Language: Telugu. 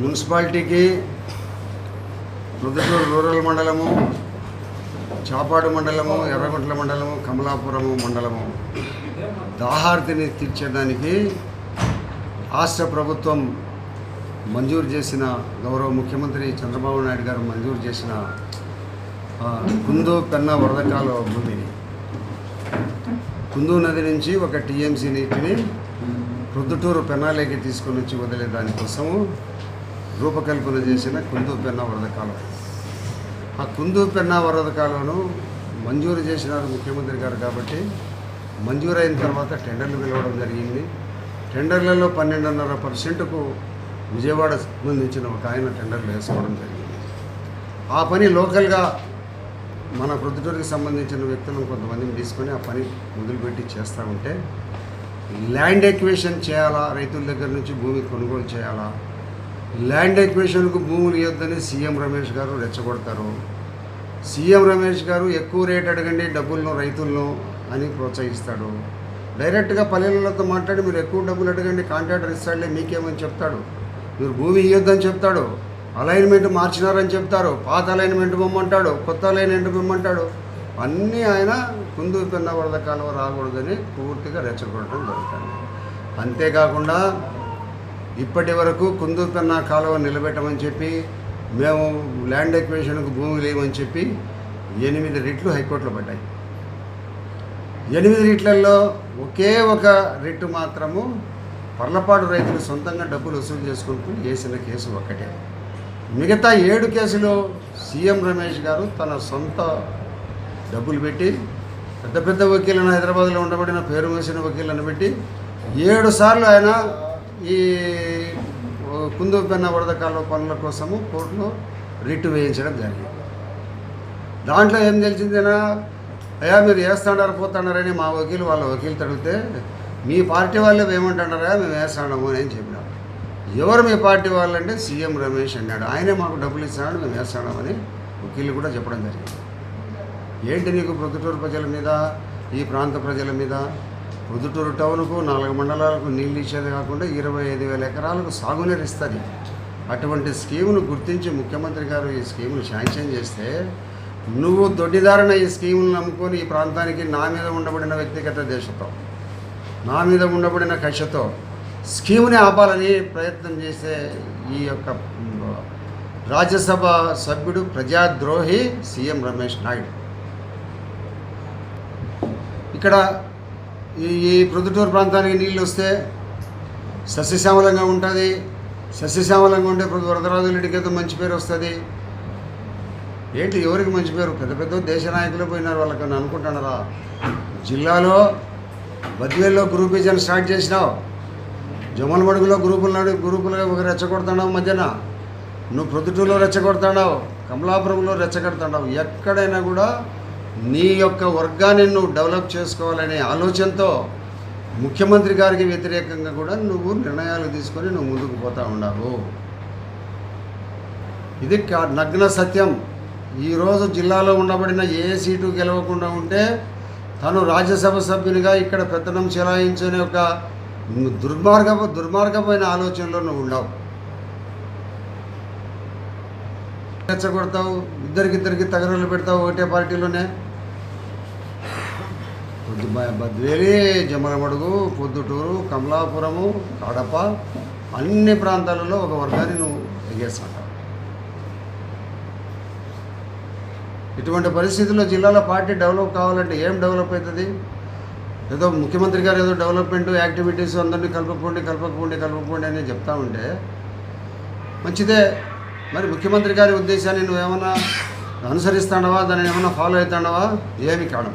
మున్సిపాలిటీకి ప్రొద్దుటూరు రూరల్ మండలము చాపాడు మండలము ఎర్రగుంట్ల మండలము కమలాపురము మండలము. దాహార్తిని తీర్చేదానికి రాష్ట్ర ప్రభుత్వం మంజూరు చేసిన గౌరవ ముఖ్యమంత్రి చంద్రబాబు నాయుడు గారు మంజూరు చేసిన కుందు పెన్న వరదకాల భూమిని కుందు నది నుంచి ఒక టీఎంసీ నీటిని ప్రొద్దుటూరు పెన్నాలేకి తీసుకొని వచ్చి వదిలే దానికోసము రూపకల్పన చేసిన కుందూపెన్న వరద కాలం. ఆ కుందూపెన్న వరద కాలంను మంజూరు చేసినారు ముఖ్యమంత్రి గారు కాబట్టి మంజూరు అయిన తర్వాత టెండర్లు పిలవడం జరిగింది. టెండర్లలో పన్నెండున్నర పర్సెంట్కు విజయవాడ సంబంధించిన ఒక ఆయన టెండర్లు వేసుకోవడం జరిగింది. ఆ పని లోకల్గా మన ప్రొద్దుటూరుకి సంబంధించిన వ్యక్తులను కొంతమందిని తీసుకొని ఆ పని మొదలుపెట్టి చేస్తూ ఉంటే ల్యాండ్ ఎక్వేషన్ చేయాలా? రైతుల దగ్గర నుంచి భూమి కొనుగోలు చేయాలా? ల్యాండ్ ఎక్వేషన్కు భూములు ఇవ్వద్దని సీఎం రమేష్ గారు రెచ్చగొడతారు. సీఎం రమేష్ గారు ఎక్కువ రేట్ అడగండి డబ్బులను రైతులను అని ప్రోత్సహిస్తాడు. డైరెక్ట్గా పల్లెలతో మాట్లాడి మీరు ఎక్కువ డబ్బులు అడగండి కాంట్రాక్టర్ ఇస్తాడులే మీకేమని చెప్తాడు? మీరు భూమి ఇవ్వద్దని చెప్తాడు. అలైన్మెంట్ మార్చినారని చెప్తారు. పాత అలైన్మెంట్ బొమ్మంటాడు కొత్త అలైన్మెంట్ బొమ్మంటాడు అన్నీ ఆయన కుందు పిన్న వరద కాలువ రాకూడదని పూర్తిగా రెచ్చగొట్టడం జరుగుతుంది. అంతేకాకుండా ఇప్పటి వరకు కుందు కాలువ నిలబెట్టమని చెప్పి మేము ల్యాండ్ ఎక్వేషన్కు భూమి లేమని చెప్పి ఎనిమిది రిట్లు హైకోర్టులో పడ్డాయి. ఎనిమిది రిట్లలో ఒకే ఒక రిట్ మాత్రము పర్లపాడు రైతులు సొంతంగా డబ్బులు వసూలు చేసుకుంటూ వేసిన కేసు ఒక్కటే. మిగతా ఏడు కేసులు సీఎం రమేష్ గారు తన సొంత డబ్బులు పెట్టి పెద్ద పెద్ద వకీలను హైదరాబాద్లో ఉండబడిన పేరు వేసిన వకీలను పెట్టి ఏడు సార్లు ఆయన ఈ కుందు పెన్న వరద కాలువ పనుల కోసము కోర్టులో రిట్ వేయించడం జరిగింది. దాంట్లో ఏం తెలిసిందేనా? అయ్యా మీరు వేస్తాడారు పోతాడారని మా వకీలు వాళ్ళ వకీలు తడిగితే మీ పార్టీ వాళ్ళు ఏమంటున్నారా మేము వేస్తాము అని చెప్పినాం. ఎవరు మీ పార్టీ వాళ్ళు అంటే సీఎం రమేష్ అన్నాడు. ఆయనే మాకు డబ్బులు ఇస్తాడు మేము వేస్తాడమని వకీలు కూడా చెప్పడం జరిగింది. ఏంటి నీకు ప్రొద్దుటూరు ప్రజల మీద ఈ ప్రాంత ప్రజల మీద? ప్రొద్దుటూరు టౌన్కు నాలుగు మండలాలకు నీళ్ళు ఇచ్చేది కాకుండా ఇరవై ఐదు వేల ఎకరాలకు సాగునీరు ఇస్తుంది. అటువంటి స్కీమును గుర్తించి ముఖ్యమంత్రి గారు ఈ స్కీమును శాంక్షన్ చేస్తే నువ్వు దొడ్డిదారిన ఈ స్కీములను నమ్ముకొని ఈ ప్రాంతానికి నా మీద ఉండబడిన వ్యక్తిగత దేశతో నా మీద ఉండబడిన కక్షతో స్కీముని ఆపాలని ప్రయత్నం చేసే ఈ యొక్క రాజ్యసభ సభ్యుడు ప్రజాద్రోహి సీఎం రమేష్ నాయుడు. ఇక్కడ ఈ ప్రొద్దుటూరు ప్రాంతానికి నీళ్ళు వస్తే సస్యశ్యామలంగా ఉంటుంది. సస్యశ్యామలంగా ఉంటే ప్రతి రెడ్డికి ఏదో మంచి పేరు వస్తుంది. ఏంటి ఎవరికి మంచి పేరు? పెద్ద పెద్ద దేశ నాయకులు పోయినారు వాళ్ళకి అనుకుంటున్నారా జిల్లాలో బద్వేల్లో గ్రూపిజన్ స్టార్ట్ చేసినావు. జమలమడుగులో గ్రూపులు గ్రూపులుగా ఒక రెచ్చగొడుతున్నావు మధ్యన. నువ్వు ప్రొద్దుటూరులో రెచ్చగొడుతున్నావు. కమలాపురంలో రెచ్చగొడుతున్నావు. ఎక్కడైనా కూడా నీ యొక్క వర్గాన్ని నువ్వు డెవలప్ చేసుకోవాలనే ఆలోచనతో ముఖ్యమంత్రి గారికి వ్యతిరేకంగా కూడా నువ్వు నిర్ణయాలు తీసుకొని నువ్వు ముందుకు పోతా ఉండవు. ఇది కా- నగ్న సత్యం. ఈరోజు జిల్లాలో ఉండబడిన ఏ సీటు గెలవకుండా ఉంటే తను రాజ్యసభ సభ్యునిగా ఇక్కడ పెత్తనం చెలాయించని ఒక దుర్మార్గపు దుర్మార్గమైన ఆలోచనలో నువ్వు ఉండవు. రెచ్చగొడతావు ఇద్దరికిద్దరికి తగరలు పెడతావు ఒకటే పార్టీలోనే. పొద్దు జమలమడుగు పొద్దుటూరు కమలాపురము కడప అన్ని ప్రాంతాలలో ఒక వర్గాన్ని నువ్వు ఎగేస్తుంటావు ఇటువంటి పరిస్థితుల్లో జిల్లాలో పార్టీ డెవలప్ కావాలంటే ఏం డెవలప్ అవుతుంది? ఏదో ముఖ్యమంత్రి గారు ఏదో డెవలప్మెంట్ యాక్టివిటీస్ అందరినీ కలపకపోండి కలపకపోండి కలపకపోండి అని చెప్తా ఉంటే మంచిదే. మరి ముఖ్యమంత్రి గారి ఉద్దేశాన్ని నువ్వేమన్నా అనుసరిస్తాడవా దాన్ని ఏమన్నా ఫాలో అవుతాడవా ఏమి కావడం